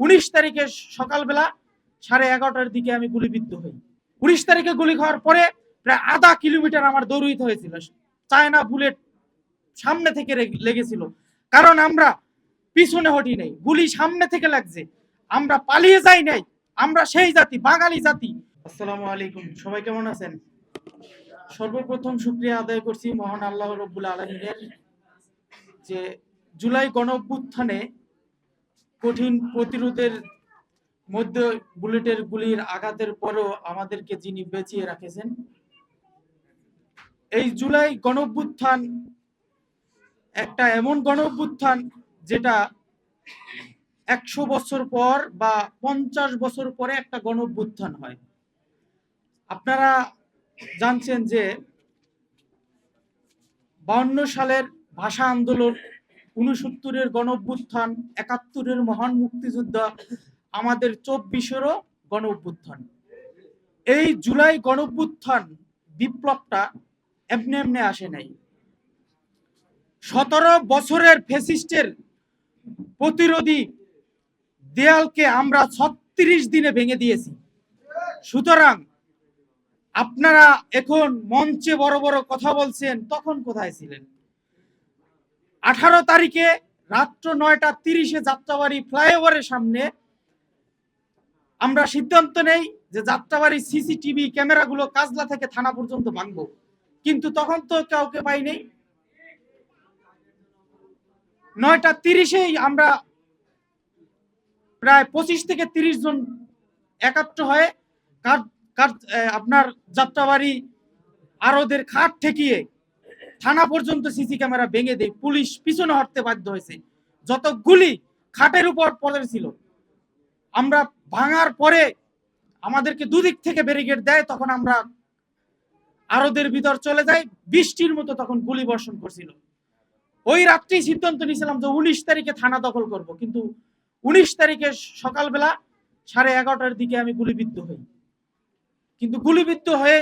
উনিশ তারিখে সকালবেলা সাড়ে এগারোটার দিকে আমি গুলিবিদ্ধ হই। উনিশ তারিখে গুলি খাওয়ার পরে প্রায় আধা কিলোমিটার আমার দৌড়িতে হয়েছিল। চায়না বুলেট সামনে থেকে লেগেছিল। কারণ আমরা পিছনে হটি নাই। গুলি সামনে থেকে লাগছে। আমরা পালিয়ে যাই নাই। আমরা সেই জাতি, বাঙালি জাতি। আসসালামু আলাইকুম। সবাই কেমন আছেন? সর্বপ্রথম শুক্রিয়া আদায় করছি মহান আল্লাহ রব্বুল আলমিনের যে জুলাই গণ কঠিন প্রতিরোধের মধ্যে বুলেটের গুলির আঘাতের পরও আমাদেরকে যিনি বেঁচিয়ে রাখেছেন, এই জুলাই গণ অভ্যুত্থান একটা এমন গণ অভ্যুত্থান যেটা একশো বছর পর বা পঞ্চাশ বছর পরে একটা গণ অভ্যুত্থান হয়। আপনারা জানছেন যে বাউন্ন সালের ভাষা আন্দোলন উনসত্তরের গণ অভ্যুত্থান একাত্তরের মহান মুক্তিযুদ্ধ, আমাদের চব্বিশেরও গণ অভ্যুত্থান এই জুলাই গণ অভ্যুত্থান বিপ্লবটা এমনি এমনি আসে নাই। সতেরো বছরের ফেসিস্টের প্রতিরোধী দেয়ালকে আমরা ছত্রিশ দিনে ভেঙে দিয়েছি। সুতরাং আপনারা এখন মঞ্চে বড় বড় কথা বলছেন, তখন কোথায় ছিলেন? আঠারো তারিখে রাত্র নয়টা তিরিশে যাত্রাবাড়ি ফ্লাইওভারের সামনে আমরা সিদ্ধান্ত নেই যে যাত্রাবাড়ি সিসিটিভি ক্যামেরাগুলো কাজলা থেকে থানা পর্যন্ত ভাঙবো। কিন্তু তখন তো কাউকে পাই নেই নয়টা তিরিশেই আমরা প্রায় পঁচিশ থেকে তিরিশ জন একাত্র হয়ে আপনার যাত্রাবাড়ি আরোদের খাট ঠেকিয়ে থানা পর্যন্ত সিসি ক্যামেরা ভেঙে দেয়। পুলিশ পিছনে হটতে বাধ্য হয়েছে। যত গুলি খাটের উপর পড়েছিল আমরা ভাঙার পরে আমাদেরকে দুদিক থেকে ব্যারিকেড দেয়, তখন আমরা আরোদের ভিতর চলে যাই। বৃষ্টির মতো তখন গুলি বর্ষণ করছিল। ওই রাত্রি সিদ্ধান্ত নিয়েছিলাম যে উনিশ তারিখে থানা দখল করব, কিন্তু উনিশ তারিখে সকালবেলা সাড়ে এগারোটার দিকে আমি গুলিবিদ্ধ হই। কিন্তু গুলিবিদ্ধ হয়ে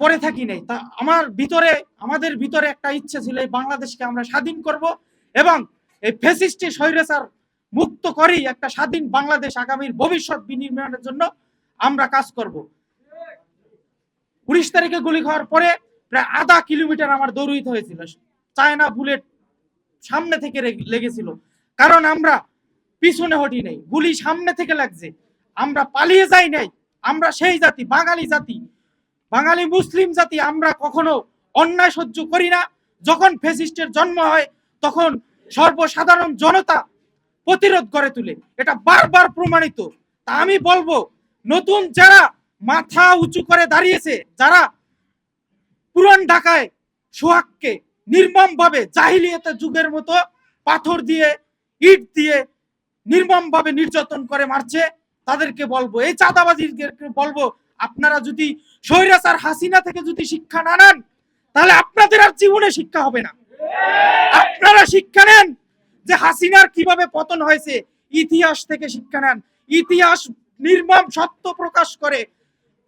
পরে থাকি নাই। তা আমার ভিতরে, আমাদের ভিতরে একটা ইচ্ছে ছিল এই বাংলাদেশকে আমরা স্বাধীন করব এবং এই ফেসিস্টে স্বৈরাচার মুক্ত করেই একটা স্বাধীন বাংলাদেশ আগামীর ভবিষ্যৎ বিনির্মাণের জন্য আমরা কাজ করব। উনিশ তারিখে গুলি খাওয়ার পরে প্রায় আধা কিলোমিটার আমার দৌড়িত হয়েছিল। চায়না বুলেট সামনে থেকে লেগেছিল। কারণ আমরা পিছনে হটি নাই। গুলি সামনে থেকে লাগছে। আমরা পালিয়ে যাই নাই। আমরা সেই জাতি, বাঙালি জাতি। বাঙালি মুসলিম জাতি আমরা কখনো অন্যায় সহ্য করি না। যখন ফেসিস্টের জন্ম হয়, তখন সর্বসাধারণ জনতা প্রতিরোধ করে তুলে। এটা বারবার প্রমাণিত। তা আমি বলব, নতুন যারা মাথা উঁচু করে দাঁড়িয়েছে, যারা পুরান ঢাকায় সোহাগকে নির্মম ভাবে জাহিলিয়াতের যুগের মতো পাথর দিয়ে, ইট দিয়ে নির্মম ভাবে নির্যাতন করে মারছে, তাদেরকে বলব, এই চাঁদাবাজিকে বলব আপনারা যদি স্বৈরাচার হাসিনা থেকে যদি শিক্ষা না নেন, তাহলে আপনাদের আর জীবনে শিক্ষা হবে না। আপনারা শিক্ষা নেন যে হাসিনার কীভাবে পতন হয়েছে, ইতিহাস থেকে শিক্ষা নেন। ইতিহাস নির্মম সত্য প্রকাশ করে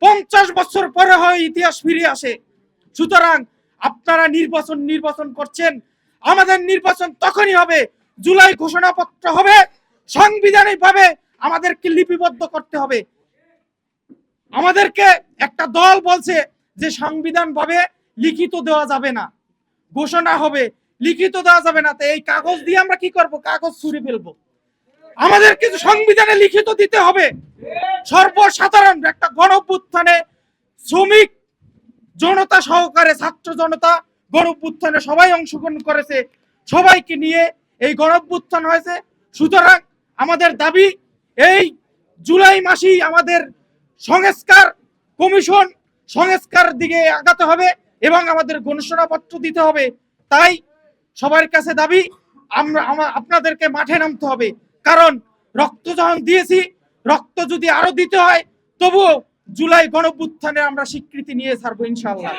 পঞ্চাশ বছর পরে হয় ইতিহাস ফিরে আসে। সুতরাং আপনারা নির্বাচন নির্বাচন করছেন, আমাদের নির্বাচন তখনই হবে, জুলাই ঘোষণাপত্র হবে সাংবিধানিক ভাবে আমাদেরকে লিপিবদ্ধ করতে হবে। আমাদেরকে একটা দল বলছে যে সংবিধান ভাবে লিখিত দেওয়া যাবে না, ঘোষণা হবে, লিখিত দেওয়া যাবে না। তো এই কাগজ দিয়ে আমরা কি করব? কাগজ ছুঁড়ে ফেলব। আমাদের কিছু সংবিধানে লিখিত দিতে হবে। সর্বসাধারণ একটা গণ অভ্যুত্থানে শ্রমিক জনতা সহকারে, ছাত্র জনতা গণ অভ্যুত্থানে সবাই অংশগ্রহণ করেছে। সবাইকে নিয়ে এই গণ অভ্যুত্থান হয়েছে। সুতরাং আমাদের দাবি, এই জুলাই মাসেই আমাদের সংস্কার কমিশন সংস্কার দিকে আগাতে হবে এবং আমাদের ঘোষণাপত্র দিতে হবে। তাই সবার কাছে দাবি, আমরা আপনাদেরকে মাঠে নামতে হবে। কারণ রক্ত যখন দিয়েছি, রক্ত যদি আরও দিতে হয়, তবুও জুলাই গণভ্যুত্থানে আমরা স্বীকৃতি নিয়ে ছাড়বো ইনশাল্লাহ